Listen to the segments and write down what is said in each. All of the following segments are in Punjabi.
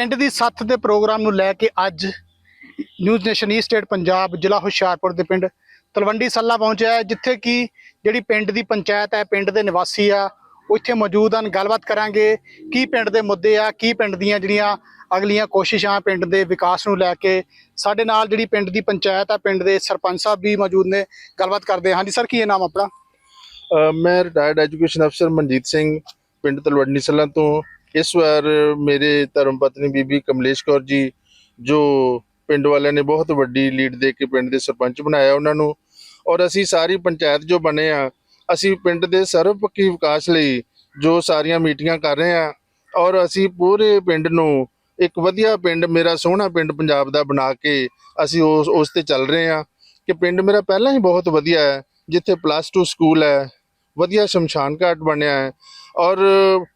ਪਿੰਡ ਦੀ ਸੱਥ ਦੇ ਪ੍ਰੋਗਰਾਮ ਨੂੰ ਲੈ ਕੇ ਅੱਜ ਨਿਊਜ਼ ਨੇਸ਼ਨ ਈ ਸਟੇਟ ਪੰਜਾਬ, ਜ਼ਿਲ੍ਹਾ ਹੁਸ਼ਿਆਰਪੁਰ ਦੇ ਪਿੰਡ ਤਲਵੰਡੀ ਸੱਲਾ ਪਹੁੰਚਿਆ ਹੈ, ਜਿੱਥੇ ਕਿ ਜਿਹੜੀ ਪਿੰਡ ਦੀ ਪੰਚਾਇਤ ਹੈ, ਪਿੰਡ ਦੇ ਨਿਵਾਸੀ ਆ, ਉਹ ਇੱਥੇ ਮੌਜੂਦ ਹਨ। ਗੱਲਬਾਤ ਕਰਾਂਗੇ ਕੀ ਪਿੰਡ ਦੇ ਮੁੱਦੇ ਆ, ਕੀ ਪਿੰਡ ਦੀਆਂ ਜਿਹੜੀਆਂ ਅਗਲੀਆਂ ਕੋਸ਼ਿਸ਼ਾਂ ਪਿੰਡ ਦੇ ਵਿਕਾਸ ਨੂੰ ਲੈ ਕੇ। ਸਾਡੇ ਨਾਲ ਜਿਹੜੀ ਪਿੰਡ ਦੀ ਪੰਚਾਇਤ ਆ, ਪਿੰਡ ਦੇ ਸਰਪੰਚ ਸਾਹਿਬ ਵੀ ਮੌਜੂਦ ਨੇ। ਗੱਲਬਾਤ ਕਰਦੇ ਹਾਂ। ਹਾਂਜੀ ਸਰ, ਕੀ ਹੈ ਨਾਮ ਆਪਣਾ? ਮੈਂ ਰਿਟਾਇਰਡ ਐਜੂਕੇਸ਼ਨ ਅਫਸਰ ਮਨਜੀਤ ਸਿੰਘ, ਪਿੰਡ ਤਲਵੰਡੀ ਸਲਾਂ ਤੋਂ। ਇਸ ਵਾਰ ਮੇਰੇ ਧਰਮ ਪਤਨੀ ਬੀਬੀ ਕਮਲੇਸ਼ ਕੌਰ ਜੀ, ਜੋ ਪਿੰਡ ਵਾਲਿਆਂ ਨੇ ਬਹੁਤ ਵੱਡੀ ਲੀਡ ਦੇ ਕੇ ਪਿੰਡ ਦੇ ਸਰਪੰਚ ਬਣਾਇਆ ਉਹਨਾਂ ਨੂੰ, ਔਰ ਅਸੀਂ ਸਾਰੀ ਪੰਚਾਇਤ ਜੋ ਬਣੇ ਆ, ਅਸੀਂ ਪਿੰਡ ਦੇ ਸਰਵਪੱਖੀ ਵਿਕਾਸ ਲਈ ਜੋ ਸਾਰੀਆਂ ਮੀਟਿੰਗਾਂ ਕਰ ਰਹੇ ਆ, ਔਰ ਅਸੀਂ ਪੂਰੇ ਪਿੰਡ ਨੂੰ ਇੱਕ ਵਧੀਆ ਪਿੰਡ, ਮੇਰਾ ਸੋਹਣਾ ਪਿੰਡ ਪੰਜਾਬ ਦਾ ਬਣਾ ਕੇ ਅਸੀਂ ਉਸ ਉਸ ਤੇ ਚੱਲ ਰਹੇ ਆ, ਕਿ ਪਿੰਡ ਮੇਰਾ ਪਹਿਲਾਂ ਹੀ ਬਹੁਤ ਵਧੀਆ ਹੈ, ਜਿੱਥੇ ਪਲੱਸ 2 ਸਕੂਲ ਹੈ ਵਧੀਆ ਸ਼ਮਸ਼ਾਨ ਘਾਟ ਬਣਿਆ ਹੈ। ਔਰ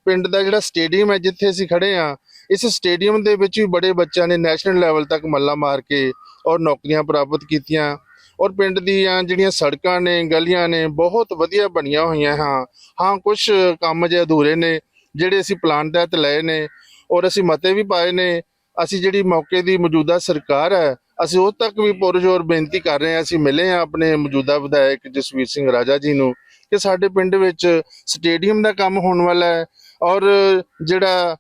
ਪਿੰਡ ਦਾ ਜਿਹੜਾ ਸਟੇਡੀਅਮ ਹੈ ਜਿੱਥੇ ਅਸੀਂ ਖੜੇ ਆ ਇਸ ਸਟੇਡੀਅਮ ਦੇ ਵਿੱਚ ਵੀ ਬੜੇ ਬੱਚਿਆਂ ਨੇ ਨੈਸ਼ਨਲ ਲੈਵਲ ਤੱਕ ਮੱਲਾ ਮਾਰ ਕੇ ਔਰ ਨੌਕਰੀਆਂ ਪ੍ਰਾਪਤ ਕੀਤੀਆਂ। ਔਰ ਪਿੰਡ ਦੀਆਂ ਜਿਹੜੀਆਂ ਸੜਕਾਂ ਨੇ, ਗਲੀਆਂ ਨੇ, ਬਹੁਤ ਵਧੀਆ ਬਣੀਆਂ ਹੋਈਆਂ ਹਾਂ। ਹਾਂ ਕੁਝ ਕੰਮ ਜੇ ਅਧੂਰੇ ਨੇ, ਜਿਹੜੇ ਅਸੀਂ ਪਲਾਨ ਤਹਿਤ ਲਏ ਨੇ ਔਰ ਅਸੀਂ ਮਤੇ ਵੀ ਪਾਏ ਨੇ। ਅਸੀਂ ਜਿਹੜੀ ਮੌਕੇ ਦੀ ਮੌਜੂਦਾ ਸਰਕਾਰ ਹੈ, ਅਸੀਂ ਉਹ ਤੱਕ ਵੀ ਪੁਰਜੋਰ ਬੇਨਤੀ ਕਰ ਰਹੇ ਹਾਂ, ਅਸੀਂ ਮਿਲੇ ਹਾਂ ਆਪਣੇ ਮੌਜੂਦਾ ਵਿਧਾਇਕ ਜਸਵੀਰ ਸਿੰਘ ਰਾਜਾ ਜੀ ਨੂੰ। ਕਿ ਸਾਡੇ ਪਿੰਡ ਵਿੱਚ ਸਟੇਡੀਅਮ ਦਾ ਕੰਮ ਹੋਣ ਵਾਲਾ ਹੈ ਔਰ ਜਿਹੜਾ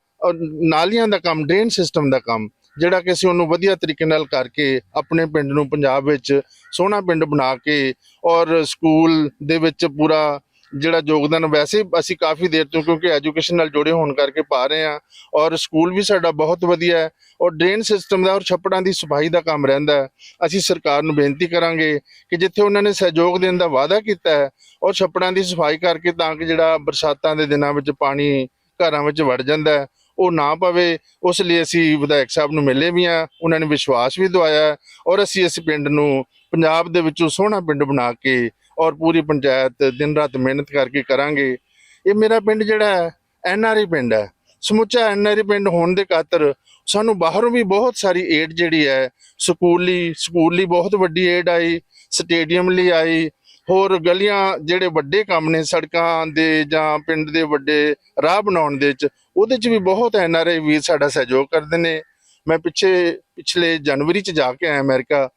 ਨਾਲੀਆਂ ਦਾ ਕੰਮ, ਡਰੇਨ ਸਿਸਟਮ ਦਾ ਕੰਮ, ਜਿਹੜਾ ਕਿ ਅਸੀਂ ਉਹਨੂੰ ਵਧੀਆ ਤਰੀਕੇ ਨਾਲ ਕਰਕੇ ਆਪਣੇ ਪਿੰਡ ਨੂੰ ਪੰਜਾਬ ਵਿੱਚ ਸੋਹਣਾ ਪਿੰਡ ਬਣਾ ਕੇ ਔਰ ਸਕੂਲ ਦੇ ਵਿੱਚ ਪੂਰਾ ਜਿਹੜਾ ਯੋਗਦਾਨ ਵੈਸੇ ਅਸੀਂ ਕਾਫੀ ਦੇਰ ਤੋਂ ਕਿਉਂਕਿ ਐਜੂਕੇਸ਼ਨ ਨਾਲ ਜੁੜੇ ਹੋਣ ਕਰਕੇ ਪਾ ਰਹੇ ਹਾਂ ਔਰ ਸਕੂਲ ਵੀ ਸਾਡਾ ਬਹੁਤ ਵਧੀਆ ਹੈ ਔਰ ਡਰੇਨ ਸਿਸਟਮ ਦਾ ਔਰ ਛੱਪੜਾਂ ਦੀ ਸਫ਼ਾਈ ਦਾ ਕੰਮ ਰਹਿੰਦਾ ਹੈ। ਅਸੀਂ ਸਰਕਾਰ ਨੂੰ ਬੇਨਤੀ ਕਰਾਂਗੇ ਕਿ ਜਿੱਥੇ ਉਹਨਾਂ ਨੇ ਸਹਿਯੋਗ ਦੇਣ ਦਾ ਵਾਅਦਾ ਕੀਤਾ ਹੈ ਔਰ ਛੱਪੜਾਂ ਦੀ ਸਫ਼ਾਈ ਕਰਕੇ ਤਾਂ ਕਿ ਜਿਹੜਾ ਬਰਸਾਤਾਂ ਦੇ ਦਿਨਾਂ ਵਿੱਚ ਪਾਣੀ ਘਰਾਂ ਵਿੱਚ ਵੜ ਜਾਂਦਾ ਹੈ, ਉਹ ਨਾ ਪਵੇ, ਉਸ ਲਈ ਅਸੀਂ ਵਿਧਾਇਕ ਸਾਹਿਬ ਨੂੰ ਮਿਲੇ ਵੀ ਆ ਉਹਨਾਂ ਨੇ ਵਿਸ਼ਵਾਸ ਵੀ ਦਵਾਇਆ ਔਰ ਅਸੀਂ ਇਸ ਪਿੰਡ ਨੂੰ ਪੰਜਾਬ ਦੇ ਵਿੱਚੋਂ ਸੋਹਣਾ ਪਿੰਡ ਬਣਾ ਕੇ ਔਰ ਪੂਰੀ ਪੰਚਾਇਤ ਦਿਨ ਰਾਤ ਮਿਹਨਤ ਕਰਕੇ ਕਰਾਂਗੇ। ਇਹ ਮੇਰਾ ਪਿੰਡ ਜਿਹੜਾ ਹੈ, ਐਨ ਆਰ ਆਈ ਪਿੰਡ ਹੈ। ਸਮੁੱਚਾ ਐਨ ਆਰ ਆਈ ਪਿੰਡ ਹੋਣ ਦੇ ਖਾਤਰ ਸਾਨੂੰ ਬਾਹਰੋਂ ਵੀ ਬਹੁਤ ਸਾਰੀ ਏਡ ਜਿਹੜੀ ਹੈ, ਸਕੂਲ ਲਈ ਸਕੂਲ ਲਈ ਬਹੁਤ ਵੱਡੀ ਏਡ ਆਈ, ਸਟੇਡੀਅਮ ਲਈ ਆਈ, ਹੋਰ ਗਲੀਆਂ ਜਿਹੜੇ ਵੱਡੇ ਕੰਮ ਨੇ, ਸੜਕਾਂ ਦੇ ਜਾਂ ਪਿੰਡ ਦੇ ਵੱਡੇ ਰਾਹ ਬਣਾਉਣ ਦੇ ਚ ਉਹਦੇ ਚ ਵੀ ਬਹੁਤ ਐਨ ਆਰ ਆਈ ਵੀਰ ਸਾਡਾ ਸਹਿਯੋਗ ਕਰਦੇ ਨੇ। ਮੈਂ ਪਿੱਛੇ, ਪਿਛਲੇ ਜਨਵਰੀ ਚ ਜਾ ਕੇ ਆਇਆ ਅਮਰੀਕਾ।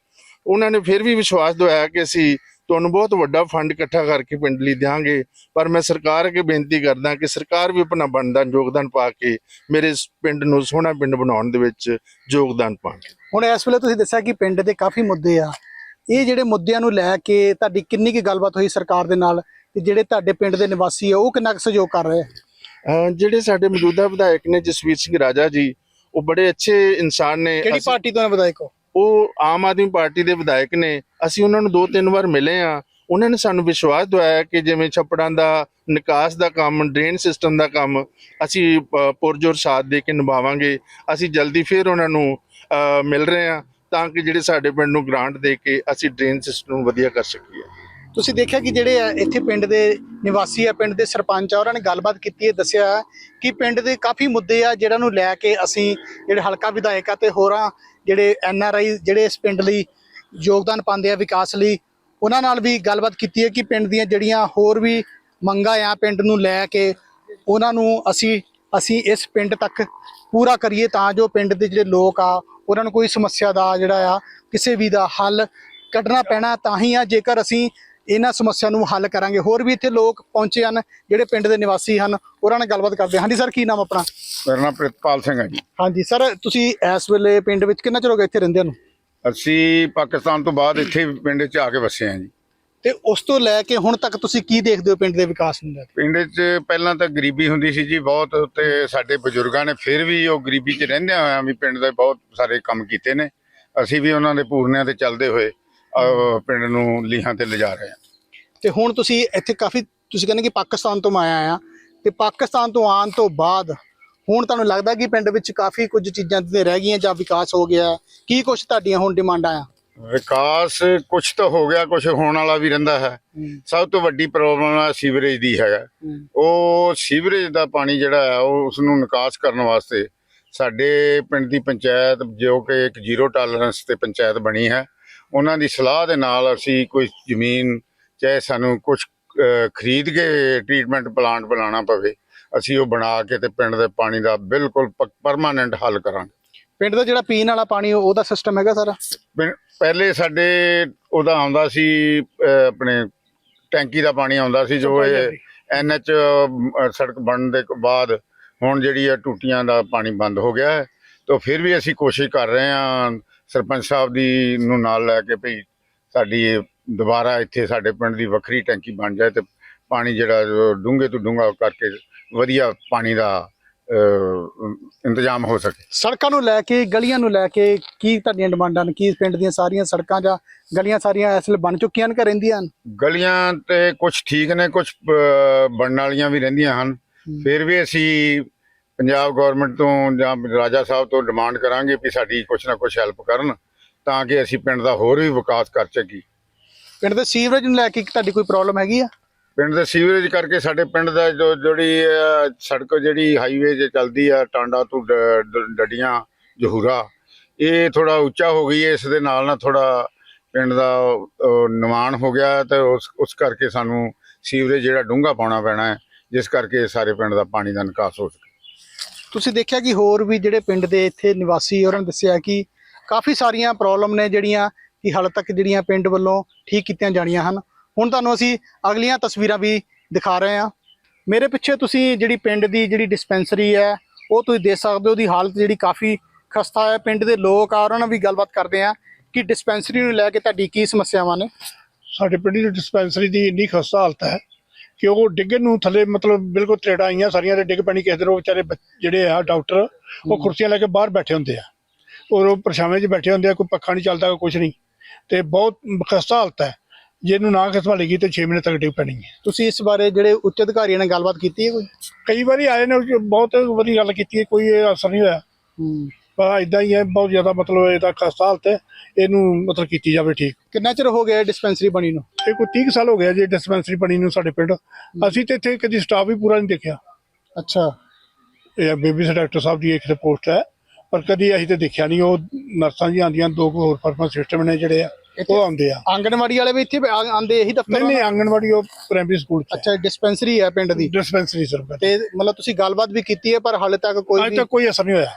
ਉਹਨਾਂ ਨੇ ਫਿਰ ਵੀ ਵਿਸ਼ਵਾਸ ਦਵਾਇਆ ਕਿ ਅਸੀਂ ਤੁਹਾਨੂੰ ਬਹੁਤ ਵੱਡਾ ਫੰਡ ਇਕੱਠਾ ਕਰਕੇ ਪਿੰਡ ਲਈ ਦਿਆਂਗੇ। ਪਰ ਮੈਂ ਸਰਕਾਰ ਅੱਗੇ ਬੇਨਤੀ ਕਰਦਾ ਕਿ ਸਰਕਾਰ ਵੀ ਆਪਣਾ ਬਣਦਾ ਯੋਗਦਾਨ ਪਾ ਕੇ ਮੇਰੇ ਇਸ ਪਿੰਡ ਨੂੰ ਸੋਹਣਾ ਪਿੰਡ ਬਣਾਉਣ ਦੇ ਵਿੱਚ ਯੋਗਦਾਨ ਪਾਣ ਹੁਣ ਇਸ ਵੇਲੇ ਤੁਸੀਂ ਦੱਸਿਆ ਕਿ ਪਿੰਡ ਦੇ ਕਾਫੀ ਮੁੱਦੇ ਆ। ਇਹ ਜਿਹੜੇ ਮੁੱਦਿਆਂ ਨੂੰ ਲੈ ਕੇ ਤੁਹਾਡੀ ਕਿੰਨੀ ਕੀ ਗੱਲਬਾਤ ਹੋਈ ਸਰਕਾਰ ਦੇ ਨਾਲ ਤੇ ਜਿਹੜੇ ਤੁਹਾਡੇ ਪਿੰਡ ਦੇ ਨਿਵਾਸੀ ਆ ਉਹ ਕਿੰਨਾ ਕੁ ਸਹਿਯੋਗ ਕਰ ਰਹੇ ਆ? ਜਿਹੜੇ ਸਾਡੇ ਮੌਜੂਦਾ ਵਿਧਾਇਕ ਨੇ ਜਸਵੀਰ ਸਿੰਘ ਰਾਜਾ ਜੀ ਉਹ ਬੜੇ ਅੱਛੇ ਇਨਸਾਨ ਨੇ। ਕਿਹੜੀ ਪਾਰਟੀ ਤੋਂ ਨੇ ਵਿਧਾਇਕ ਹੋ ਉਹ ਆਮ ਆਦਮੀ ਪਾਰਟੀ ਦੇ ਵਿਧਾਇਕ ਨੇ, ਅਸੀਂ ਉਹਨਾਂ ਨੂੰ ਦੋ ਤਿੰਨ ਵਾਰ ਮਿਲੇ ਆ ਉਹਨਾਂ ਨੇ ਸਾਨੂੰ ਵਿਸ਼ਵਾਸ ਦਿਵਾਇਆ ਕਿ ਜਿਵੇਂ ਛੱਪੜਾਂ ਦਾ ਨਿਕਾਸ ਦਾ ਕੰਮ, ਡਰੇਨ ਸਿਸਟਮ ਦਾ ਕੰਮ ਅਸੀਂ ਪੁਰਜੋਰ ਸਾਥ ਦੇ ਕੇ ਨਿਭਾਵਾਂਗੇ। ਅਸੀਂ ਜਲਦੀ ਫਿਰ ਉਹਨਾਂ ਨੂੰ ਮਿਲ ਰਹੇ ਆ ਤਾਂ ਕਿ ਜਿਹੜੇ ਸਾਡੇ ਪਿੰਡ ਨੂੰ ਗ੍ਰਾਂਟ ਦੇ ਕੇ ਅਸੀਂ ਡਰੇਨ ਸਿਸਟਮ ਨੂੰ ਵਧੀਆ ਕਰ ਸਕੀਏ। ਤੁਸੀਂ ਦੇਖਿਆ ਕਿ ਜਿਹੜੇ ਆ ਇੱਥੇ ਪਿੰਡ ਦੇ ਨਿਵਾਸੀ ਆ, ਪਿੰਡ ਦੇ ਸਰਪੰਚ ਆ, ਉਹਨਾਂ ਨੇ ਗੱਲਬਾਤ ਕੀਤੀ ਹੈ, ਦੱਸਿਆ ਕਿ ਪਿੰਡ ਦੇ ਕਾਫੀ ਮੁੱਦੇ ਆ, ਜਿਹੜਾ ਨੂੰ ਲੈ ਕੇ ਅਸੀਂ ਜਿਹੜੇ ਹਲਕਾ ਵਿਧਾਇਕ ਆ ਤੇ ਹੋਰਾਂ ਜਿਹੜੇ ਐਨ ਆਰ ਆਈ ਜਿਹੜੇ ਇਸ ਪਿੰਡ ਲਈ ਯੋਗਦਾਨ ਪਾਉਂਦੇ ਆ ਵਿਕਾਸ ਲਈ, ਉਹਨਾਂ ਨਾਲ ਵੀ ਗੱਲਬਾਤ ਕੀਤੀ ਹੈ ਕਿ ਪਿੰਡ ਦੀਆਂ ਜਿਹੜੀਆਂ ਹੋਰ ਵੀ ਮੰਗਾਂ ਆ ਪਿੰਡ ਨੂੰ ਲੈ ਕੇ, ਉਹਨਾਂ ਨੂੰ ਅਸੀਂ ਅਸੀਂ ਇਸ ਪਿੰਡ ਤੱਕ ਪੂਰਾ ਕਰੀਏ ਤਾਂ ਜੋ ਪਿੰਡ ਦੇ ਜਿਹੜੇ ਲੋਕ ਆ, ਉਹਨਾਂ ਨੂੰ ਕੋਈ ਸਮੱਸਿਆ ਦਾ ਜਿਹੜਾ ਆ, ਕਿਸੇ ਵੀ ਦਾ ਹੱਲ ਕੱਢਣਾ ਪੈਣਾ ਤਾਂ ਹੀ ਆ, ਜੇਕਰ ਅਸੀਂ ਇਹਨਾਂ ਸਮੱਸਿਆ ਨੂੰ ਹੱਲ ਕਰਾਂਗੇ ਹੋਰ ਵੀ ਇੱਥੇ ਲੋਕ ਪਹੁੰਚੇ ਹਨ, ਜਿਹੜੇ ਪਿੰਡ ਦੇ ਨਿਵਾਸੀ ਹਨ, ਉਹਨਾਂ ਨਾਲ ਗੱਲਬਾਤ ਕਰਦੇ ਹਾਂ। ਹਾਂਜੀ, ਸਰ, ਕੀ ਨਾਮ ਆਪਣਾ ਮੇਰਾ ਨਾਮ ਪ੍ਰਿਤਪਾਲ ਸਿੰਘ ਹੈ ਜੀ। ਹਾਂਜੀ ਸਰ ਤੁਸੀਂ ਇਸ ਵੇਲੇ ਪਿੰਡ ਵਿੱਚ ਕਿੰਨਾ ਚਿਰ ਹੋ ਗਿਆ ਇੱਥੇ ਰਹਿੰਦੇ ਨੂੰ? ਅਸੀਂ ਪਾਕਿਸਤਾਨ ਤੋਂ ਬਾਅਦ ਇੱਥੇ ਪਿੰਡ 'ਚ ਆ ਕੇ ਵਸੇ ਹਾਂ ਜੀ। ਤੇ ਉਸ ਤੋਂ ਲੈ ਕੇ ਹੁਣ ਤੱਕ ਤੁਸੀਂ ਕੀ ਦੇਖਦੇ ਹੋ ਪਿੰਡ ਦੇ ਵਿਕਾਸ ਨੂੰ ਲੈ ਕੇ? ਪਿੰਡ 'ਚ ਪਹਿਲਾਂ ਤਾਂ ਗਰੀਬੀ ਹੁੰਦੀ ਸੀ ਜੀ ਬਹੁਤ ਤੇ ਸਾਡੇ ਬਜ਼ੁਰਗਾਂ ਨੇ ਫਿਰ ਵੀ ਉਹ ਗਰੀਬੀ 'ਚ ਰਹਿੰਦਿਆਂ ਹੋਇਆਂ ਵੀ ਪਿੰਡ ਦੇ ਬਹੁਤ ਸਾਰੇ ਕੰਮ ਕੀਤੇ ਨੇ। ਅਸੀਂ ਵੀ ਉਹਨਾਂ ਦੇ ਪੂਰਨਿਆਂ ਤੇ ਚੱਲਦੇ ਹੋਏ ਪਿੰਡ ਨੂੰ ਲੀਹਾਂ ਤੇ ਲਿਜਾ ਰਹੇ ਹਾਂ। ਤੇ ਹੁਣ ਤੁਸੀਂ ਇੱਥੇ ਕਾਫੀ ਤੁਸੀਂ ਕਹਿੰਦੇ ਕਿ ਪਾਕਿਸਤਾਨ ਤੋਂ ਆਇਆ ਆ ਤੇ ਪਾਕਿਸਤਾਨ ਤੋਂ ਆਉਣ ਤੋਂ ਬਾਅਦ ਹੁਣ ਤੁਹਾਨੂੰ ਲੱਗਦਾ ਕਿ ਪਿੰਡ ਵਿੱਚ ਕਾਫੀ ਕੁਝ ਚੀਜ਼ਾਂ ਤੇ ਰਹਿ ਗਈਆਂ ਜਾਂ ਵਿਕਾਸ ਹੋ ਗਿਆ? ਕੀ ਕੁਝ ਤੁਹਾਡੀਆਂ ਹੁਣ ਡਿਮਾਂਡਾਂ ਆ? ਵਿਕਾਸ ਕੁਝ ਤਾਂ ਹੋ ਗਿਆ ਕੁਝ ਹੋਣ ਵਾਲਾ ਵੀ ਰਹਿੰਦਾ ਹੈ। ਸਭ ਤੋਂ ਵੱਡੀ ਪ੍ਰੋਬਲਮ ਹੈ ਸੀਵਰੇਜ ਦੀ ਹੈਗਾ। ਉਹ ਸੀਵਰੇਜ ਦਾ ਪਾਣੀ ਜਿਹੜਾ ਹੈ ਉਹ ਉਸ ਨੂੰ ਨਿਕਾਸ ਕਰਨ ਵਾਸਤੇ ਸਾਡੇ ਪਿੰਡ ਦੀ ਪੰਚਾਇਤ ਜੋ ਕਿ ਇੱਕ ਜ਼ੀਰੋ ਟਾਲਰੈਂਸ ਤੇ ਪੰਚਾਇਤ ਬਣੀ ਹੈ ਉਹਨਾਂ ਦੀ ਸਲਾਹ ਦੇ ਨਾਲ ਅਸੀਂ ਕੋਈ ਜ਼ਮੀਨ ਚਾਹੇ ਸਾਨੂੰ ਕੁਝ ਖਰੀਦ ਕੇ ਟ੍ਰੀਟਮੈਂਟ ਪਲਾਂਟ ਬਣਾਉਣਾ ਪਵੇ ਅਸੀਂ ਉਹ ਬਣਾ ਕੇ ਤੇ ਪਿੰਡ ਦੇ ਪਾਣੀ ਦਾ ਬਿਲਕੁਲ ਪਰਮਾਨੈਂਟ ਹੱਲ ਕਰਾਂਗੇ। ਪਿੰਡ ਦਾ ਜਿਹੜਾ ਪੀਣ ਵਾਲਾ ਪਾਣੀ ਉਹਦਾ ਸਿਸਟਮ ਹੈਗਾ ਸਾਰਾ? ਪਹਿਲੇ ਸਾਡੇ ਉਹਦਾ ਆਉਂਦਾ ਸੀ ਆਪਣੇ ਟੈਂਕੀ ਦਾ ਪਾਣੀ ਆਉਂਦਾ ਸੀ ਜੋ ਇਹ ਐਨਐਚ ਸੜਕ ਬਣਨ ਦੇ ਬਾਅਦ ਹੁਣ ਜਿਹੜੀ ਹੈ ਟੂਟੀਆਂ ਦਾ ਪਾਣੀ ਬੰਦ ਹੋ ਗਿਆ ਹੈ। ਤਾਂ ਫਿਰ ਵੀ ਅਸੀਂ ਕੋਸ਼ਿਸ਼ ਕਰ ਰਹੇ ਹਾਂ ਸਰਪੰਚ ਸਾਹਿਬ ਦੀ ਨੂੰ ਨਾਲ ਲੈ ਕੇ ਭਈ ਸਾਡੀ ਦੁਬਾਰਾ ਇੱਥੇ ਸਾਡੇ ਪਿੰਡ ਦੀ ਵੱਖਰੀ ਟੈਂਕੀ ਬਣ ਜਾਏ ਤੇ ਪਾਣੀ ਜਿਹੜਾ ਡੂੰਘੇ ਤੋਂ ਡੂੰਘਾ ਕਰਕੇ ਵਧੀਆ ਪਾਣੀ ਦਾ ਇੰਤਜ਼ਾਮ ਹੋ ਸਕੇ। ਸੜਕਾਂ ਨੂੰ ਲੈ ਕੇ ਗਲੀਆਂ ਨੂੰ ਲੈ ਕੇ ਕੀ ਤੁਹਾਡੀਆਂ ਡਿਮਾਂਡਾਂ ਨੇ? ਕੀ ਪਿੰਡ ਦੀਆਂ ਸਾਰੀਆਂ ਸੜਕਾਂ ਜਾਂ ਗਲੀਆਂ ਸਾਰੀਆਂ ਇਸ ਵੇਲੇ ਬਣ ਚੁੱਕੀਆਂ ਨੇ ਕਿ ਰਹਿੰਦੀਆਂ ਹਨ? ਗਲੀਆਂ ਤੇ ਕੁਝ ਠੀਕ ਨੇ ਕੁਝ ਬਣਨ ਵਾਲੀਆਂ ਵੀ ਰਹਿੰਦੀਆਂ ਹਨ। ਫਿਰ ਵੀ ਅਸੀਂ ਪੰਜਾਬ ਗਵਰਨਮੈਂਟ ਤੋਂ ਜਾਂ ਰਾਜਾ ਸਾਹਿਬ ਤੋਂ ਡਿਮਾਂਡ ਕਰਾਂਗੇ ਵੀ ਸਾਡੀ ਕੁਝ ਨਾ ਕੁਝ ਹੈਲਪ ਕਰਨ ਤਾਂ ਕਿ ਅਸੀਂ ਪਿੰਡ ਦਾ ਹੋਰ ਵੀ ਵਿਕਾਸ ਕਰ ਸਕੀਏ। ਪਿੰਡ ਦੇ ਸੀਵਰੇਜ ਨੂੰ ਲੈ ਕੇ ਤੁਹਾਡੀ ਕੋਈ ਪ੍ਰੋਬਲਮ ਹੈਗੀ ਆ? ਪਿੰਡ ਦੇ ਸੀਵਰੇਜ ਕਰਕੇ ਸਾਡੇ ਪਿੰਡ ਦਾ ਜੋ ਜਿਹੜੀ ਸੜਕ ਜਿਹੜੀ ਹਾਈਵੇ ਜੇ ਚੱਲਦੀ ਆ ਟਾਂਡਾ ਤੋਂ ਡੱਡੀਆਂ ਜਹੂਰਾ ਇਹ ਥੋੜਾ ਉੱਚਾ ਹੋ ਗਈ ਹੈ ਇਸ ਦੇ ਨਾਲ ਨਾਲ ਥੋੜਾ ਪਿੰਡ ਦਾ ਅਹ, ਹੋ ਗਿਆ ਤੇ ਉਸ ਉਸ ਕਰਕੇ ਸਾਨੂੰ ਸੀਵਰੇਜ ਜਿਹੜਾ ਡੂੰਘਾ ਪਾਉਣਾ ਪੈਣਾ ਹੈ ਜਿਸ ਕਰਕੇ ਸਾਰੇ ਪਿੰਡ ਦਾ ਪਾਣੀ ਦਾ ਨਿਕਾਸ ਹੋ ਸਕੇ। ਤੁਸੀਂ ਦੇਖਿਆ ਕਿ ਹੋਰ ਵੀ ਜਿਹੜੇ ਪਿੰਡ ਦੇ ਇੱਥੇ ਨਿਵਾਸੀ ਉਹਨਾਂ ਨੇ ਦੱਸਿਆ ਕਿ ਕਾਫੀ ਸਾਰੀਆਂ ਪ੍ਰੋਬਲਮ ਨੇ ਜਿਹੜੀਆਂ ਕਿ ਹਾਲੇ ਤੱਕ ਜਿਹੜੀਆਂ ਪਿੰਡ ਵੱਲੋਂ ਠੀਕ ਕੀਤੀਆਂ ਜਾਣੀਆਂ ਹਨ। ਹੁਣ ਤੁਹਾਨੂੰ ਅਸੀਂ ਅਗਲੀਆਂ ਤਸਵੀਰਾਂ ਵੀ ਦਿਖਾ ਰਹੇ ਹਾਂ। ਮੇਰੇ ਪਿੱਛੇ ਤੁਸੀਂ ਜਿਹੜੀ ਪਿੰਡ ਦੀ ਜਿਹੜੀ ਡਿਸਪੈਂਸਰੀ ਹੈ ਉਹ ਤੁਸੀਂ ਦੇਖ ਸਕਦੇ ਹੋ ਉਹਦੀ ਹਾਲਤ ਜਿਹੜੀ ਕਾਫੀ ਖਸਤਾ ਹੈ। ਪਿੰਡ ਦੇ ਲੋਕ ਆ ਉਹਨਾਂ ਨਾਲ ਵੀ ਗੱਲਬਾਤ ਕਰਦੇ ਆ ਕਿ ਡਿਸਪੈਂਸਰੀ ਨੂੰ ਲੈ ਕੇ ਤੁਹਾਡੀ ਕੀ ਸਮੱਸਿਆਵਾਂ ਨੇ। ਸਾਡੇ ਪਿੰਡ ਦੀ ਡਿਸਪੈਂਸਰੀ ਦੀ ਇੰਨੀ ਖਸਤਾ ਹਾਲਤ ਹੈ ਕਿ ਉਹ ਡਿੱਗਣ ਨੂੰ ਥੱਲੇ ਮਤਲਬ ਬਿਲਕੁਲ ਤਰੇੜਾਂ ਆਈਆਂ ਸਾਰੀਆਂ ਦੇ ਡਿੱਗ ਪੈਣੀ ਕਿਸੇ ਦਿਨ ਉਹ ਵਿਚਾਰੇ ਜਿਹੜੇ ਆ ਡਾਕਟਰ ਉਹ ਕੁਰਸੀਆਂ ਲੈ ਕੇ ਬਾਹਰ ਬੈਠੇ ਹੁੰਦੇ ਆ। ਔਰ ਉਹ ਪਰਛਾਵੇਂ 'ਚ ਬੈਠੇ ਹੁੰਦੇ ਆ ਕੋਈ ਪੱਖਾ ਨਹੀਂ ਚੱਲਦਾ ਕੋਈ ਕੁਝ ਨਹੀਂ। ਤੇ ਬਹੁਤ ਖਸਤਾ ਹਾਲਤ ਹੈ। ਜੇ ਇਹਨੂੰ ਨਾ ਖਸਵਾਲੇਗੀ ਤੇ 6 ਮਹੀਨੇ ਤੱਕ ਡਿੱਗ ਪੈਣੀ ਹੈ। ਤੁਸੀਂ ਇਸ ਬਾਰੇ ਜਿਹੜੇ ਉੱਚ ਅਧਿਕਾਰੀਆਂ ਨਾਲ ਗੱਲਬਾਤ ਕੀਤੀ ਹੈ ਕੋਈ? ਕਈ ਵਾਰੀ ਆਏ ਨੇ ਉਹ 'ਚ ਬਹੁਤ ਵਾਰੀ ਗੱਲ ਕੀਤੀ ਹੈ ਕੋਈ ਇਹ ਅਸਰ ਨਹੀਂ ਹੋਇਆ। ਪਰ ਇਦਾਂ ਹੀ ਹੈ ਬਹੁਤ ਜ਼ਿਆਦਾ ਮਤਲਬ ਇਹਦਾ ਖਸਤਾ ਹਾਲਤ ਹੈ ਇਹਨੂੰ ਮਤਲਬ ਕੀਤੀ ਜਾਵੇ ਠੀਕ। ਕਿੰਨਾ ਚਿਰ ਹੋ ਗਿਆ ਡਿਸਪੈਂਸਰੀ ਬਣੀ ਨੂੰ? ਇਹ ਕੋਈ 30 ਕੁ ਸਾਲ ਹੋ ਗਿਆ ਜੀ ਡਿਸਪੈਂਸਰੀ ਬਣੀ ਨੂੰ ਸਾਡੇ ਪਿੰਡ। ਅਸੀਂ ਤੇ ਇੱਥੇ ਕਦੀ ਸਟਾਫ ਵੀ ਪੂਰਾ ਨਹੀਂ ਦੇਖਿਆ। ਅੱਛਾ। ਇਹ ਬੇਬੀ ਡਾਕਟਰ ਸਾਹਿਬ ਦੀ ਇੱਕ ਪੋਸਟ ਹੈ ਪਰ ਕਦੀ ਅਸੀਂ ਤੇ ਦੇਖਿਆ ਨਹੀਂ ਉਹ ਨਰਸਾਂ ਜੀ ਆਉਂਦੀਆਂ ਦੋ ਕੁ ਹੋਰ ਫਾਰਮਾ ਸਿਸਟਮ ਨੇ ਜਿਹੜੇ ਆ। ਉਹ ਆਉਂਦੇ ਆ। ਆਂਗਣਵਾੜੀ ਵਾਲੇ ਵੀ ਇੱਥੇ ਆ- ਆਉਂਦੇ ਇਹੀ ਦਫ਼ਤਰ ਨਹੀਂ ਨਹੀਂ ਆਂਗਣਵਾੜੀ ਉਹ ਪ੍ਰਾਇਮਰੀ ਸਕੂਲ ਚ ਅੱਛਾ ਡਿਸਪੈਂਸਰੀ ਹੈ ਪਿੰਡ ਦੀ? ਡਿਸਪੈਂਸਰੀ ਸਰਵਿਸ ਤੇ ਮਤਲਬ ਤੁਸੀਂ ਗੱਲਬਾਤ ਵੀ ਕੀਤੀ ਹੈ ਪਰ ਹਾਲੇ ਤੱਕ ਕੋਈ ਅੱਜ ਵੀ ਤੱਕ ਕੋਈ ਅਸਰ ਨਹੀਂ ਹੋਇਆ।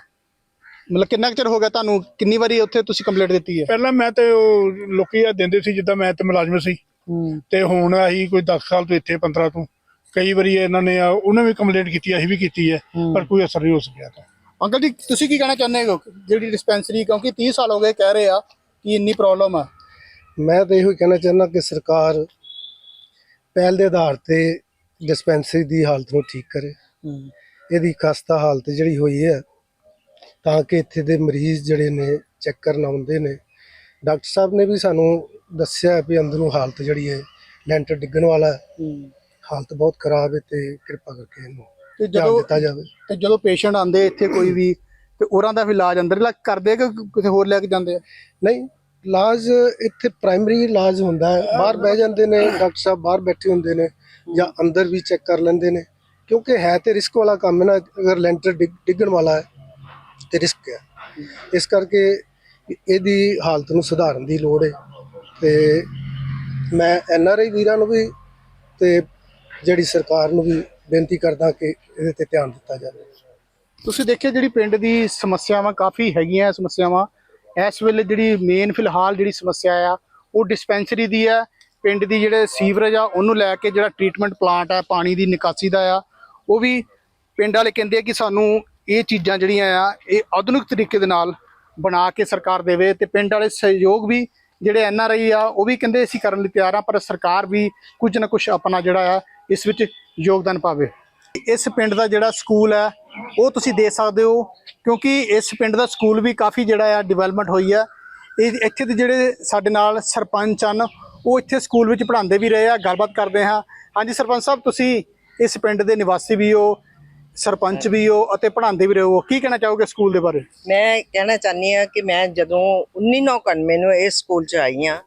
ਮਤਲਬ ਕਿੰਨਾ ਕੁ ਚਿਰ ਹੋ ਗਿਆ ਤੁਹਾਨੂੰ? ਕਿੰਨੀ ਵਾਰੀ ਉੱਥੇ ਤੁਸੀਂ ਕੰਪਲੇਂਟ ਦਿੱਤੀ ਹੈ? ਪਹਿਲਾਂ ਮੈਂ ਤੇ ਉਹ ਲੋਕੀ ਆ ਦਿੰਦੇ ਸੀ ਜਿੱਦਾਂ ਮੈਂ ਤੇ ਮੁਲਾਜ਼ਮ ਸੀ। ਤੇ ਹੁਣ ਅਸੀਂ ਕੋਈ 10 ਸਾਲ ਤੋਂ ਇੱਥੇ 15 ਤੋਂ। ਕਈ ਵਾਰੀ ਇਹਨਾਂ ਨੇ ਆ- ਉਹਨੇ ਵੀ ਕੰਪਲੇਂਟ ਕੀਤੀ ਅਸੀਂ ਵੀ ਕੀਤੀ ਹੈ ਪਰ ਕੋਈ ਅਸਰ ਨਹੀਂ ਹੋ ਸਕਿਆ ਤਾਂ। ਅੰਕਲ ਜੀ ਤੁਸੀਂ ਕੀ ਕਹਿਣਾ ਚਾਹੁੰਦੇ ਹੋ? ਜਿਹੜੀ ਡਿਸਪੈਂਸਰੀ ਕਿਉਂਕਿ 30 ਸਾਲ ਹੋ ਗਏ ਕਹਿ ਰਹੇ ਆ ਕਿ ਇੰਨੀ ਪ੍ਰੋਬਲਮ ਆ। ਮੈਂ ਤਾਂ ਇਹੋ ਹੀ ਕਹਿਣਾ ਚਾਹੁੰਦਾ ਕਿ ਸਰਕਾਰ ਪਹਿਲ ਦੇ ਆਧਾਰ ਤੇ ਡਿਸਪੈਂਸਰੀ ਦੀ ਹਾਲਤ ਨੂੰ ਠੀਕ ਕਰੇ। ਇਹਦੀ ਖਸਤਾ ਹਾਲਤ ਜਿਹੜੀ ਹੋਈ ਹੈ ਤਾਂ ਕਿ ਇੱਥੇ ਦੇ ਮਰੀਜ਼ ਜਿਹੜੇ ਨੇ ਚੈੱਕ ਕਰਨ ਆਉਂਦੇ ਨੇ। ਡਾਕਟਰ ਸਾਹਿਬ ਨੇ ਵੀ ਸਾਨੂੰ ਦੱਸਿਆ ਵੀ ਅੰਦਰੋਂ ਹਾਲਤ ਜਿਹੜੀ ਹੈ ਲੈਂਟਰ ਡਿੱਗਣ ਵਾਲਾ ਹਾਲਤ ਬਹੁਤ ਖਰਾਬ ਹੈ ਤੇ ਕਿਰਪਾ ਕਰਕੇ ਇਹਨੂੰ ਤੇ ਜਦੋਂ ਦਿੱਤਾ ਜਾਵੇ। ਤੇ ਜਦੋਂ ਪੇਸ਼ੈਂਟ ਆਉਂਦੇ ਇੱਥੇ ਕੋਈ ਵੀ ਤੇ ਉਹਨਾਂ ਦਾ ਵੀ ਇਲਾਜ ਅੰਦਰ ਲੱਗ ਕਰਦੇ ਕਿ ਕਿਸੇ ਹੋਰ ਲੈ ਕੇ ਜਾਂਦੇ ਆ? ਨਹੀਂ ਇਲਾਜ ਇੱਥੇ ਪ੍ਰਾਇਮਰੀ ਇਲਾਜ ਹੁੰਦਾ ਹੈ। ਬਾਹਰ ਬਹਿ ਜਾਂਦੇ ਨੇ, ਡਾਕਟਰ ਸਾਹਿਬ ਬਾਹਰ ਬੈਠੇ ਹੁੰਦੇ ਨੇ ਜਾਂ ਅੰਦਰ ਵੀ ਚੈੱਕ ਕਰ ਲੈਂਦੇ ਨੇ। ਕਿਉਂਕਿ ਹੈ ਤੇ ਰਿਸਕ ਵਾਲਾ ਕੰਮ ਹੈ ਨਾ, ਅਗਰ ਲੈਂਟਰ ਡਿੱਗ- ਡਿੱਗਣ ਵਾਲਾ ਹੈ, ਤੇ ਰਿਸਕ ਹੈ। ਇਸ ਕਰਕੇ ਇਹਦੀ ਹਾਲਤ ਨੂੰ ਸੁਧਾਰਨ ਦੀ ਲੋੜ ਹੈ। ਤੇ ਮੈਂ ਐਨ ਆਰ ਆਈ ਵੀਰਾਂ ਨੂੰ ਵੀ ਤੇ ਜਿਹੜੀ ਸਰਕਾਰ ਨੂੰ ਵੀ ਬੇਨਤੀ ਕਰਦਾ ਕਿ ਇਹਦੇ ਤੇ ਧਿਆਨ ਦਿੱਤਾ ਜਾਵੇ। ਤੁਸੀਂ ਦੇਖਿਆ ਜਿਹੜੀ ਪਿੰਡ ਦੀ ਸਮੱਸਿਆਵਾਂ ਕਾਫੀ ਹੈਗੀਆਂ, ਸਮੱਸਿਆਵਾਂ ਇਸ ਵੇਲੇ ਜਿਹੜੀ ਮੇਨ ਫਿਲਹਾਲ ਜਿਹੜੀ ਸਮੱਸਿਆ ਆ, ਉਹ ਡਿਸਪੈਂਸਰੀ ਦੀ ਆ, ਪਿੰਡ ਦੀ ਜਿਹੜੇ ਸੀਵਰੇਜ ਆ, ਉਹਨੂੰ ਲੈ ਕੇ ਜਿਹੜਾ ਟ੍ਰੀਟਮੈਂਟ ਪਲਾਂਟ ਆ, ਪਾਣੀ ਦੀ ਨਿਕਾਸੀ ਦਾ ਆ, ਉਹ ਵੀ ਪਿੰਡ ਵਾਲੇ ਕਹਿੰਦੇ ਆ ਕਿ ਸਾਨੂੰ ਇਹ ਚੀਜ਼ਾਂ ਜਿਹੜੀਆਂ ਆ, ਇਹ ਆਧੁਨਿਕ ਤਰੀਕੇ ਦੇ ਨਾਲ ਬਣਾ ਕੇ ਸਰਕਾਰ ਦੇਵੇ ਤੇ ਪਿੰਡ ਵਾਲੇ ਸਹਿਯੋਗ ਵੀ ਜਿਹੜੇ ਐਨ ਆਰ ਆਈ ਆ, ਉਹ ਵੀ ਕਹਿੰਦੇ ਅਸੀਂ ਕਰਨ ਲਈ ਤਿਆਰ ਆ, ਪਰ ਸਰਕਾਰ ਵੀ ਕੁਝ ਨਾ ਕੁਝ ਆਪਣਾ ਜਿਹੜਾ ਆ, ਇਸ ਵਿੱਚ ਯੋਗਦਾਨ ਪਾਵੇ। ਇਸ ਪਿੰਡ ਦਾ ਜਿਹੜਾ ਸਕੂਲ ਹੈ ਉਹ ਤੁਸੀਂ ਦੇ ਸਕਦੇ ਹੋ, ਕਿਉਂਕਿ ਇਸ ਪਿੰਡ ਦਾ ਸਕੂਲ ਵੀ ਕਾਫੀ ਜਿਹੜਾ ਆ ਡਿਵੈਲਪਮੈਂਟ ਹੋਈ ਆ। ਇਹ ਇੱਥੇ ਦੇ ਜਿਹੜੇ ਸਾਡੇ ਨਾਲ ਸਰਪੰਚ ਹਨ, ਉਹ ਇੱਥੇ ਸਕੂਲ ਵਿੱਚ ਪੜ੍ਹਾਉਂਦੇ ਵੀ ਰਹੇ ਆ, ਗੱਲਬਾਤ ਕਰਦੇ ਹਾਂ। ਹਾਂਜੀ ਸਰਪੰਚ ਸਾਹਿਬ, ਤੁਸੀਂ ਇਸ ਪਿੰਡ ਦੇ ਨਿਵਾਸੀ ਵੀ ਹੋ, ਸਰਪੰਚ ਵੀ ਹੋ ਅਤੇ ਪੜ੍ਹਾਉਂਦੇ ਵੀ ਰਹੇ ਹੋ। ਕੀ ਕਹਿਣਾ ਚਾਹੋਗੇ ਸਕੂਲ ਦੇ ਬਾਰੇ? ਮੈਂ ਕਹਿਣਾ ਚਾਹੁੰਦੀ ਹਾਂ ਕਿ ਮੈਂ ਜਦੋਂ 1991 ਨੂੰ ਇਸ ਸਕੂਲ ਚ ਆਈ ਹਾਂ,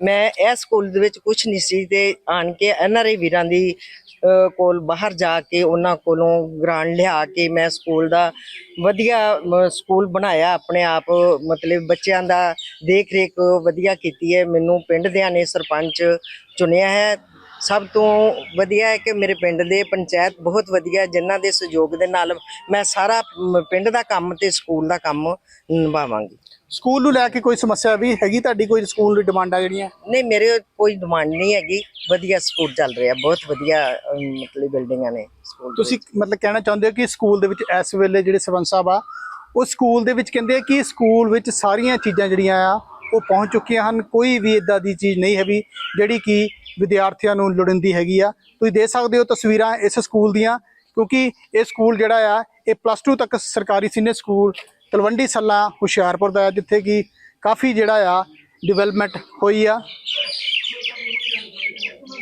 ਮੈਂ ਇਹ ਸਕੂਲ ਦੇ ਵਿੱਚ ਕੁਝ ਨਹੀਂ ਸੀ ਤੇ ਆਣ ਕੇ ਐਨਆਰਆਈ ਵੀਰਾਂ ਦੀ ਕੋਲ ਬਾਹਰ ਜਾ ਕੇ ਉਹਨਾਂ ਕੋਲੋਂ ਗ੍ਰਾਂਟ ਲਿਆ ਕੇ ਮੈਂ ਸਕੂਲ ਦਾ ਵਧੀਆ ਸਕੂਲ ਬਣਾਇਆ ਆਪਣੇ ਆਪ। ਮਤਲਬ ਬੱਚਿਆਂ ਦਾ ਦੇਖ ਰੇਖ ਵਧੀਆ ਕੀਤੀ ਹੈ। ਮੈਨੂੰ ਪਿੰਡ ਦਿਆਂ ਨੇ ਸਰਪੰਚ ਚੁਣਿਆ ਹੈ। ਸਭ ਤੋਂ ਵਧੀਆ ਹੈ ਕਿ ਮੇਰੇ ਪਿੰਡ ਦੇ ਪੰਚਾਇਤ ਬਹੁਤ ਵਧੀਆ ਹੈ, ਜਿਨ੍ਹਾਂ ਦੇ ਸਹਿਯੋਗ ਦੇ ਨਾਲ ਮੈਂ ਸਾਰਾ ਪਿੰਡ ਦਾ ਕੰਮ ਤੇ ਸਕੂਲ ਦਾ ਕੰਮ ਨਿਭਾਵਾਂਗੀ। ਸਕੂਲ ਨੂੰ ਲੈ ਕੇ ਕੋਈ ਸਮੱਸਿਆ ਵੀ ਹੈਗੀ? ਤੁਹਾਡੀ ਕੋਈ ਸਕੂਲ ਦੀ ਡਿਮਾਂਡਾਂ ਜਿਹੜੀਆਂ ਨਹੀਂ ਮੇਰੇ ਕੋਈ ਡਿਮਾਂਡ ਨਹੀਂ ਹੈਗੀ। ਵਧੀਆ ਸਕੂਲ ਚੱਲ ਰਿਹਾ ਬਹੁਤ ਵਧੀਆ ਮਤਲਬ ਬਿਲਡਿੰਗਾਂ ਨੇ ਸਕੂਲ ਤੁਸੀਂ ਮਤਲਬ ਕਹਿਣਾ ਚਾਹੁੰਦੇ ਹੋ ਕਿ ਸਕੂਲ ਦੇ ਵਿੱਚ ਇਸ ਵੇਲੇ ਜਿਹੜੇ ਸਰਪੰਚ ਸਾਹਿਬ ਆ ਉਹ ਸਕੂਲ ਦੇ ਵਿੱਚ ਕਹਿੰਦੇ ਆ ਕਿ ਸਕੂਲ ਵਿੱਚ ਸਾਰੀਆਂ ਚੀਜ਼ਾਂ ਜਿਹੜੀਆਂ ਆ ਉਹ ਪਹੁੰਚ ਚੁੱਕੀਆਂ ਹਨ। ਕੋਈ ਵੀ ਇਦਾਂ ਦੀ ਚੀਜ਼ ਨਹੀਂ ਹੈ ਵੀ ਜਿਹੜੀ ਕਿ ਵਿਦਿਆਰਥੀਆਂ ਨੂੰ ਲੋੜੀਂਦੀ ਹੈਗੀ ਆ। ਤੁਸੀਂ ਦੇ ਸਕਦੇ ਹੋ ਤਸਵੀਰਾਂ ਇਸ ਸਕੂਲ ਦੀਆਂ ਕਿਉਂਕਿ ਇਹ ਸਕੂਲ ਜਿਹੜਾ ਆ ਇਹ ਪਲੱਸ 2 ਤੱਕ ਸਰਕਾਰੀ ਸੀਨੀਅਰ ਸਕੂਲ ਤਲਵੰਡੀ ਸੱਲਾ ਹੁਸ਼ਿਆਰਪੁਰ ਦਾ ਹੈ, ਜਿੱਥੇ ਕਿ ਕਾਫੀ ਜਿਹੜਾ ਆ ਡਿਵੈਲਪਮੈਂਟ ਹੋਈ ਆ।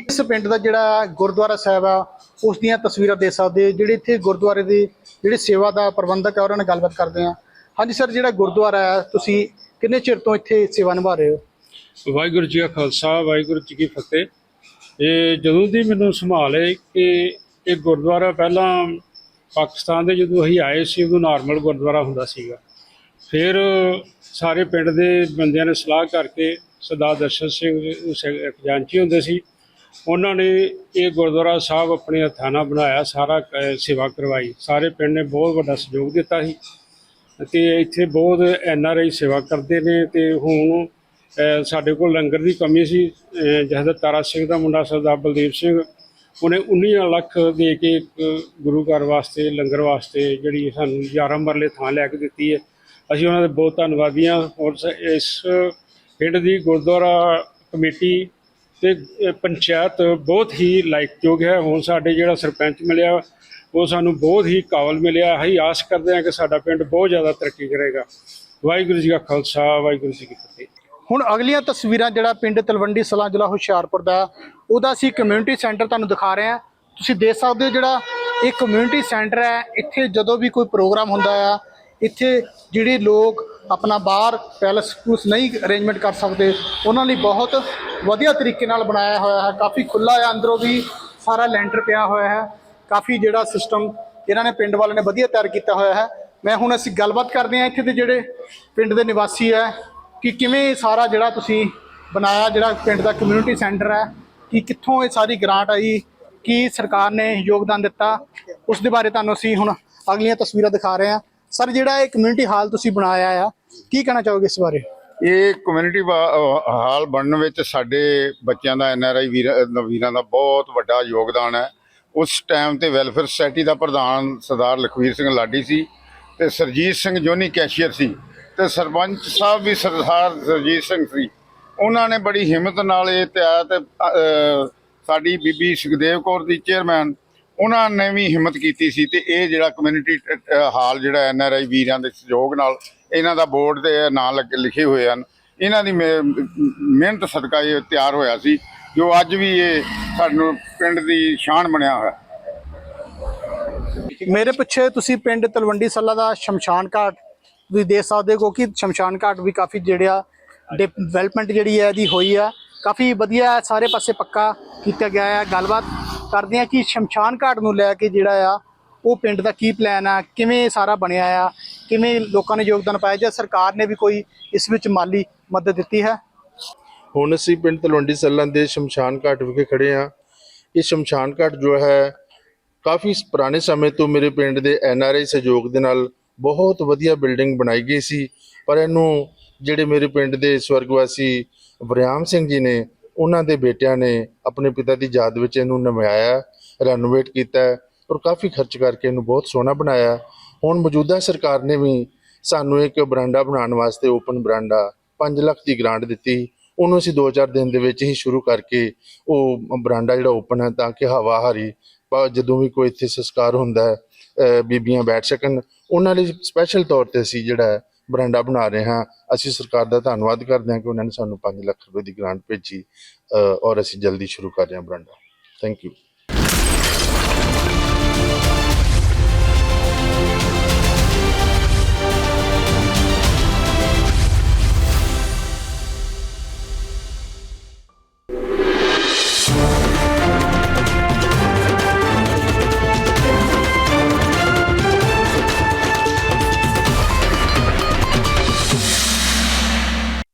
ਇਸ ਪਿੰਡ ਦਾ ਜਿਹੜਾ ਗੁਰਦੁਆਰਾ ਸਾਹਿਬ ਆ, ਉਸ ਦੀਆਂ ਤਸਵੀਰਾਂ ਦੇ ਸਕਦੇ ਹੋ, ਜਿਹੜੇ ਇੱਥੇ ਗੁਰਦੁਆਰੇ ਦੇ ਜਿਹੜੇ ਸੇਵਾ ਦਾ ਪ੍ਰਬੰਧਕ ਆ, ਉਹਨਾਂ ਨਾਲ ਗੱਲਬਾਤ ਕਰਦੇ ਆ ਹਾਂਜੀ ਸਰ, ਜਿਹੜਾ ਗੁਰਦੁਆਰਾ ਹੈ, ਤੁਸੀਂ ਕਿੰਨੇ ਚਿਰ ਤੋਂ ਇੱਥੇ ਸੇਵਾ ਨਿਭਾ ਰਹੇ ਹੋ? ਵਾਹਿਗੁਰੂ ਜੀ ਕਾ ਖਾਲਸਾ, ਵਾਹਿਗੁਰੂ ਜੀ ਕੀ ਫਤਿਹ। ਇਹ ਜਦੋਂ ਦੀ ਮੈਨੂੰ ਸੰਭਾਲ ਹੈ ਕਿ ਇਹ ਗੁਰਦੁਆਰਾ ਪਹਿਲਾਂ ਪਾਕਿਸਤਾਨ ਦੇ ਜਦੋਂ ਅਸੀਂ ਆਏ ਸੀ ਉਦੋਂ ਨਾਰਮਲ ਗੁਰਦੁਆਰਾ ਹੁੰਦਾ ਸੀਗਾ। ਫਿਰ ਸਾਰੇ ਪਿੰਡ ਦੇ ਬੰਦਿਆਂ ਨੇ ਸਲਾਹ ਕਰਕੇ ਸਰਦਾਰ ਦਰਸ਼ਨ ਸਿੰਘ ਸ- ਖਜ਼ਾਨਚੀ ਹੁੰਦੇ ਸੀ ਉਹਨਾਂ ਨੇ ਇਹ ਗੁਰਦੁਆਰਾ ਸਾਹਿਬ ਆਪਣੇ ਹੱਥਾਂ ਨਾਲ ਬਣਾਇਆ ਸਾਰਾ ਸੇਵਾ ਕਰਵਾਈ। ਸਾਰੇ ਪਿੰਡ ਨੇ ਬਹੁਤ ਵੱਡਾ ਸਹਿਯੋਗ ਦਿੱਤਾ ਸੀ ਤੇ ਇੱਥੇ ਬਹੁਤ ਐਨ ਆਰ ਆਈ ਸੇਵਾ ਕਰਦੇ ਨੇ ਤੇ ਹੁਣ ਸਾਡੇ ਕੋਲ ਲੰਗਰ ਦੀ ਕਮੀ ਸੀ। ਅ, ਜਹਦਰ ਤਾਰਾ ਸਿੰਘ ਦਾ ਮੁੰਡਾ ਸਰਦਾਰ ਬਲਦੀਪ ਸਿੰਘ ਉਹਨੇ 19 ਲੱਖ ਦੇ ਕੇ ਇੱਕ ਗੁਰੂ ਘਰ ਵਾਸਤੇ, ਲੰਗਰ ਵਾਸਤੇ ਜਿਹੜੀ ਸਾਨੂੰ 11 ਮਰਲੇ ਥਾਂ ਲੈ ਕੇ ਦਿੱਤੀ ਹੈ। ਅਸੀਂ ਉਹਨਾਂ ਦੇ ਬਹੁਤ ਧੰਨਵਾਦੀ ਹਾਂ ਔਰ ਸ- ਇਸ ਪਿੰਡ ਦੀ ਗੁਰਦੁਆਰਾ ਕਮੇਟੀ ਤੇ ਪੰਚਾਇਤ ਬਹੁਤ ਹੀ ਲਾਇਕਯੋਗ ਹੈ। ਹੁਣ ਸਾਡੇ ਜਿਹੜਾ ਸਰਪੰਚ ਮਿਲਿਆ, ਉਹ ਸਾਨੂੰ ਬਹੁਤ ਹੀ ਕਾਬਲ ਮਿਲਿਆ। ਅਸੀਂ ਆਸ ਕਰਦੇ ਹਾਂ ਕਿ ਸਾਡਾ ਪਿੰਡ ਬਹੁਤ ਜ਼ਿਆਦਾ ਤਰੱਕੀ ਕਰੇਗਾ। ਵਾਹਿਗੁਰੂ ਜੀ ਕਾ ਖਾਲਸਾ, ਵਾਹਿਗੁਰੂ ਜੀ ਕੀ ਫਤਿਹ। ਹੁਣ ਅਗਲੀਆਂ ਤਸਵੀਰਾਂ ਜਿਹੜਾ ਪਿੰਡ ਤਲਵੰਡੀ ਸਲਾ ਜ਼ਿਲ੍ਹਾ ਹੁਸ਼ਿਆਰਪੁਰ ਦਾ, ਉਹਦਾ ਅਸੀਂ ਕਮਿਊਨਿਟੀ ਸੈਂਟਰ ਤੁਹਾਨੂੰ ਦਿਖਾ ਰਹੇ ਹਾਂ। ਤੁਸੀਂ ਦੇਖ ਸਕਦੇ ਹੋ ਜਿਹੜਾ ਇਹ ਕਮਿਊਨਿਟੀ ਸੈਂਟਰ ਹੈ, ਇੱਥੇ ਜਦੋਂ ਵੀ ਕੋਈ ਪ੍ਰੋਗਰਾਮ ਹੁੰਦਾ ਆ, ਇੱਥੇ ਜਿਹੜੇ ਲੋਕ ਆਪਣਾ ਬਾਹਰ ਪੈਲਸ ਪੂਸ ਨਹੀਂ ਅਰੇਂਜਮੈਂਟ ਕਰ ਸਕਦੇ, ਉਹਨਾਂ ਲਈ ਬਹੁਤ ਵਧੀਆ ਤਰੀਕੇ ਨਾਲ ਬਣਾਇਆ ਹੋਇਆ ਹੈ। ਕਾਫੀ ਖੁੱਲਾ ਹੈ ਅੰਦਰੋਂ ਵੀ ਸਾਰਾ ਲੈਂਟਰ ਪਿਆ ਹੋਇਆ ਹੈ। ਕਾਫੀ ਜਿਹੜਾ ਸਿਸਟਮ ਇਹਨਾਂ ਨੇ ਪਿੰਡ ਵਾਲਿਆਂ ਨੇ ਵਧੀਆ ਤਿਆਰ ਕੀਤਾ ਹੋਇਆ ਹੈ। ਮੈਂ ਹੁਣ ਅਸੀਂ ਗੱਲਬਾਤ ਕਰਦੇ ਹਾਂ ਇੱਥੇ ਦੇ ਜਿਹੜੇ ਪਿੰਡ ਦੇ ਨਿਵਾਸੀ ਹੈ। ਕਿ ਕਿਵੇਂ ਇਹ ਸਾਰਾ ਜਿਹੜਾ ਤੁਸੀਂ ਬਣਾਇਆ, ਜਿਹੜਾ ਪਿੰਡ ਦਾ ਕਮਿਊਨਿਟੀ ਸੈਂਟਰ ਹੈ, ਕਿ ਕਿੱਥੋਂ ਇਹ ਸਾਰੀ ਗ੍ਰਾਂਟ ਆਈ, ਕੀ ਸਰਕਾਰ ਨੇ ਯੋਗਦਾਨ ਦਿੱਤਾ, ਉਸ ਦੇ ਬਾਰੇ ਤੁਹਾਨੂੰ ਅਸੀਂ ਹੁਣ ਅਗਲੀਆਂ ਤਸਵੀਰਾਂ ਦਿਖਾ ਰਹੇ ਹਾਂ। ਸਰ, ਜਿਹੜਾ ਇਹ ਕਮਿਊਨਿਟੀ ਹਾਲ ਤੁਸੀਂ ਬਣਾਇਆ ਆ, ਕੀ ਕਹਿਣਾ ਚਾਹੋਗੇ ਇਸ ਬਾਰੇ? ਇਹ ਕਮਿਊਨਿਟੀ ਹਾਲ ਬਣਨ ਵਿੱਚ ਸਾਡੇ ਬੱਚਿਆਂ ਦਾ ਐਨ ਆਰ ਆਈ ਵੀਰਾਂ ਦਾ ਬਹੁਤ ਵੱਡਾ ਯੋਗਦਾਨ ਹੈ। ਉਸ ਟਾਈਮ ਤੇ ਵੈਲਫੇਅਰ ਸੁਸਾਇਟੀ ਦਾ ਪ੍ਰਧਾਨ ਸਰਦਾਰ ਲਖਵੀਰ ਸਿੰਘ ਲਾਡੀ ਸੀ ਤੇ ਸਰਜੀਤ ਸਿੰਘ ਜੋਨੀ ਕੈਸ਼ੀਅਰ ਸੀ ਤੇ ਸਰਪੰਚ ਸਾਹਿਬ ਵੀ ਸਰਦਾਰ ਸਰਜੀਤ ਸਿੰਘ ਸੀ। ਉਹਨਾਂ ਨੇ ਬੜੀ ਹਿੰਮਤ ਨਾਲ ਇਹ ਤਿਆਰ ਤੇ ਸਾਡੀ ਬੀਬੀ ਸੁਖਦੇਵ ਕੌਰ ਦੀ ਚੇਅਰਮੈਨ, ਉਹਨਾਂ ਨੇ ਵੀ ਹਿੰਮਤ ਕੀਤੀ ਸੀ ਤੇ ਇਹ ਜਿਹੜਾ ਕਮਿਊਨਿਟੀ ਹਾਲ ਜਿਹੜਾ ਐਨ ਆਰ ਆਈ ਵੀਰਾਂ ਦੇ ਸਹਿਯੋਗ ਨਾਲ ਇਹਨਾਂ ਦਾ ਬੋਰਡ ਤੇ ਨਾਂ ਲੱਗੇ, ਲਿਖੇ ਹੋਏ ਹਨ। ਇਹਨਾਂ ਦੀ ਮਿਹ- ਮਿਹਨਤ ਸਦਕਾ ਇਹ ਤਿਆਰ ਹੋਇਆ ਸੀ, ਜੋ ਅੱਜ ਵੀ ਇਹ ਸਾਨੂੰ ਪਿੰਡ ਦੀ ਸ਼ਾਨ ਬਣਿਆ ਹੋਇਆ। ਮੇਰੇ ਪਿੱਛੇ ਤੁਸੀਂ ਪਿੰਡ ਤਲਵੰਡੀ ਸੱਲਾ ਦਾ ਸ਼ਮਸ਼ਾਨ ਘਾਟ ਤੁਸੀਂ ਦੇਖ ਸਕਦੇ ਹੋ ਕਿ ਸ਼ਮਸ਼ਾਨ ਘਾਟ ਵੀ ਕਾਫੀ ਜਿਹੜਾ ਡਿਵੈਲਪਮੈਂਟ ਜਿਹੜੀ ਹੈ ਇਹਦੀ ਹੋਈ ਆ। ਕਾਫੀ ਵਧੀਆ ਸਾਰੇ ਪਾਸੇ ਪੱਕਾ ਕੀਤਾ ਗਿਆ ਹੈ ਗੱਲਬਾਤ ਕਰਦੇ ਆ ਕਿ ਸ਼ਮਸ਼ਾਨ ਘਾਟ ਨੂੰ ਲੈ ਕੇ ਜਿਹੜਾ ਆ, ਉਹ ਪਿੰਡ ਦਾ ਕੀ ਪਲਾਨ ਆ, ਕਿਵੇਂ ਸਾਰਾ ਬਣਿਆ ਆ, ਕਿਵੇਂ ਲੋਕਾਂ ਨੇ ਯੋਗਦਾਨ ਪਾਇਆ ਜਾਂ ਸਰਕਾਰ ਨੇ ਵੀ ਕੋਈ ਇਸ ਵਿੱਚ ਮਾਲੀ ਮਦਦ ਦਿੱਤੀ ਹੈ? ਹੁਣ ਅਸੀਂ ਪਿੰਡ ਤਲਵੰਡੀ ਸੱਲਾਂ ਦੇ ਸ਼ਮਸ਼ਾਨ ਘਾਟ ਵਿਖੇ ਖੜੇ ਹਾਂ। ਇਹ ਸ਼ਮਸ਼ਾਨ ਘਾਟ ਜੋ ਹੈ, ਕਾਫੀ ਪੁਰਾਣੇ ਸਮੇਂ ਤੋਂ ਮੇਰੇ ਪਿੰਡ ਦੇ ਐਨ ਆਰ ਆਈ ਸਹਿਯੋਗ ਦੇ ਨਾਲ ਬਹੁਤ ਵਧੀਆ ਬਿਲਡਿੰਗ ਬਣਾਈ ਗਈ ਸੀ। ਪਰ ਇਹਨੂੰ ਜਿਹੜੇ ਮੇਰੇ ਪਿੰਡ ਦੇ ਸਵਰਗਵਾਸੀ ਵਰਿਆਮ ਸਿੰਘ ਜੀ ਨੇ, ਉਹਨਾਂ ਦੇ ਬੇਟਿਆਂ ਨੇ ਆਪਣੇ ਪਿਤਾ ਦੀ ਯਾਦ ਵਿੱਚ ਇਹਨੂੰ ਨਵਾਇਆ ਰੈਨੋਵੇਟ ਕੀਤਾ ਔਰ ਕਾਫੀ ਖਰਚ ਕਰਕੇ ਇਹਨੂੰ ਬਹੁਤ ਸੋਹਣਾ ਬਣਾਇਆ। ਹੁਣ ਮੌਜੂਦਾ ਸਰਕਾਰ ਨੇ ਵੀ ਸਾਨੂੰ ਇੱਕ ਬਰਾਂਡਾ ਬਣਾਉਣ ਵਾਸਤੇ ਓਪਨ ਬਰਾਂਡਾ 5 ਲੱਖ ਦੀ ਗ੍ਰਾਂਟ ਦਿੱਤੀ। ਉਹਨੂੰ ਅਸੀਂ 2-4 ਦਿਨ ਦੇ ਵਿੱਚ ਹੀ ਸ਼ੁਰੂ ਕਰਕੇ ਉਹ ਬਰਾਂਡਾ ਜਿਹੜਾ ਓਪਨ ਹੈ ਤਾਂ ਕਿ ਹਵਾ ਹਰੀ ਜਦੋਂ ਵੀ ਕੋਈ ਇੱਥੇ ਸੰਸਕਾਰ ਹੁੰਦਾ ਹੈ ਬੀਬੀਆਂ ਬੈਠ ਸਕਣ। ਉਹਨਾਂ ਲਈ ਸਪੈਸ਼ਲ ਤੌਰ ਤੇ ਅਸੀਂ ਜਿਹੜਾ ਬਰਾਂਡਾ ਬਣਾ ਰਹੇ ਹਾਂ। ਅਸੀਂ ਸਰਕਾਰ ਦਾ ਧੰਨਵਾਦ ਕਰਦੇ ਹਾਂ ਕਿ ਉਹਨਾਂ ਨੇ ਸਾਨੂੰ 5 ਲੱਖ ਰੁਪਏ ਦੀ ਗ੍ਰਾਂਟ ਭੇਜੀ ਔਰ ਅਸੀਂ ਜਲਦੀ ਸ਼ੁਰੂ ਕਰ ਰਹੇ ਹਾਂ ਬਰਾਂਡਾ। Thank you